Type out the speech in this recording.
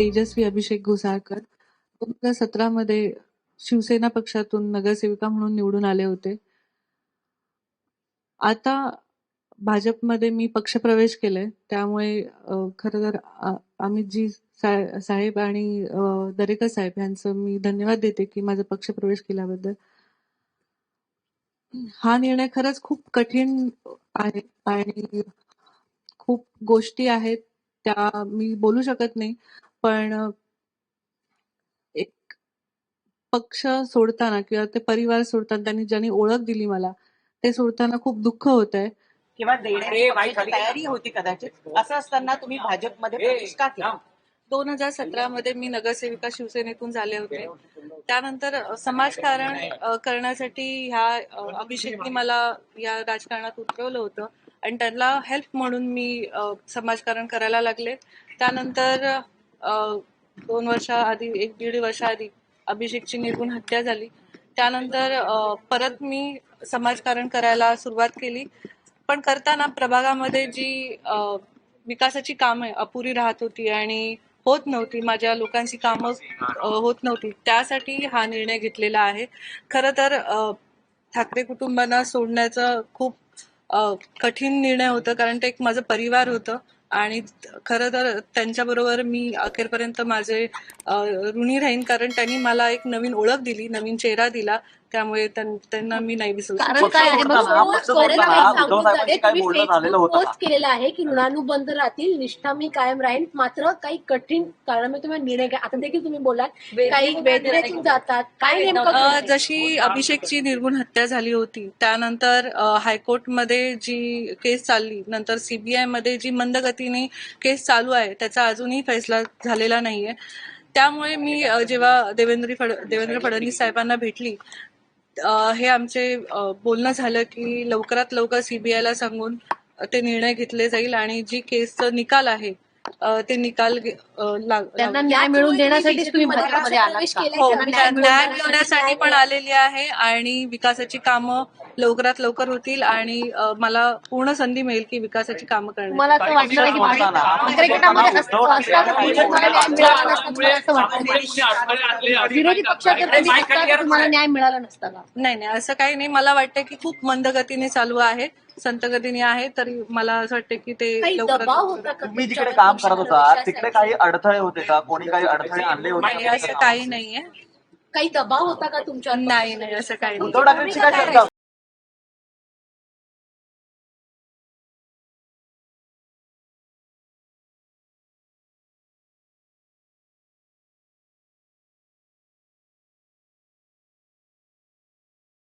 तेजस्वी अभिषेक घोसाळकर. दोन हजार सतरामध्ये शिवसेना पक्षातून नगरसेविका म्हणून निवडून आले होते. आता भाजपमध्ये मी पक्षप्रवेश केलाय. त्यामुळे खर खरं तर आ- अमितजी साहेब आणि दरेकर साहेब यांचं मी धन्यवाद देते की माझा पक्षप्रवेश केल्याबद्दल. हा निर्णय खरंच खूप कठीण आहे आणि खूप गोष्टी आहेत त्या मी बोलू शकत नाही. पण एक पक्ष सोडताना किंवा ते परिवार सोडताना त्यांनी ज्यांनी ओळख दिली मला ते सोडताना खूप दुःख होत आहे किंवा देण्याची तयारी होती कदाचित. असं असताना तुम्ही भाजपमध्ये प्रवेश का केला. दोन हजार सतरा मध्ये मी नगरसेविका शिवसेनेतून झाले होते. त्यानंतर समाजकारण करण्यासाठी ह्या अभिषेकनी मला या राजकारणात उतरवलं होतं आणि त्यांना हेल्प म्हणून मी समाजकारण करायला लागले. त्यानंतर दोन वर्षाआधी एक दीड वर्षाआधी अभिषेकची निर्गुण हत्या झाली. त्यानंतर परत मी समाजकारण करायला सुरुवात केली. पण करताना प्रभागामध्ये जी अ, विकासाची कामं अपुरी राहत होती आणि होत नव्हती माझ्या लोकांची कामं होत नव्हती त्यासाठी हा निर्णय घेतलेला आहे. खरं तर ठाकरे कुटुंबांना सोडण्याचं खूप कठीण निर्णय होतं कारण ते एक माझं परिवार होतं. आणि खरं तर त्यांच्याबरोबर मी अखेरपर्यंत माझे ऋणी राहीन. कारण त्यांनी मला एक नवीन ओळख दिली नवीन चेहरा दिला. त्यामुळे त्यां- त्यांना मी नाही विसरू. कारण काय आहे मग पोस्ट तुम्ही केलेला आहे की ऋणानुबंध राहतील निष्ठा मी कायम राहील मात्र काही कठीण कारणामुळे तुम्ही निर्णय घ्या. आता देखील तुम्ही बोलात काही वेदनेतून जातात. काय नेमकं अ, घडतंय? जशी अभिषेकची निर्गुण हत्या झाली होती त्यानंतर अ, हायकोर्टमध्ये जी केस चालली नंतर सीबीआयमध्ये जी पद्धतीने केस चालू आहे. त्याचा अजूनही फैसला झालेला नाहीये. त्यामुळे मी जेव्हा देवेंद्र फड देवेंद्र फडणवीस साहेबांना भेटली हे आमचे बोलणं झालं की लवकरात लवकर सीबीआयला सांगून ते निर्णय घेतले जाईल आणि जी केसचं निकाल आहे ते निकाल त्यांना न्याय मिळवून तुम्ही भाजपमध्ये आलात का? केलाय हो न्याय देण्यासाठी मिळवण्यासाठी पण आलेली आहे आणि विकासाची कामं लवकरात लवकर होतील आणि मला पूर्ण संधी मिळेल की विकासाची कामं असं की बोलताना, ठाकरे गटामध्ये असं- वाटतं. विरोधी तुम्हाला न्याय मिळाला नसता का? नाही नाही असं काही नाही. मला वाटतं की खूप मंद गतीने चालू आहे संत गतीने आहे तरी मला असं वाटतं की ते लवकर का काम करत होता? तिकडे काही अडथळे होते का? कोणी काही अडथळे आणले नाही, होते असं काही नाहीये. काही दबाव होता का तुमच्यावर? नाही नाही असं काही नाही उद्धव ठाकरेंची काय चर्चा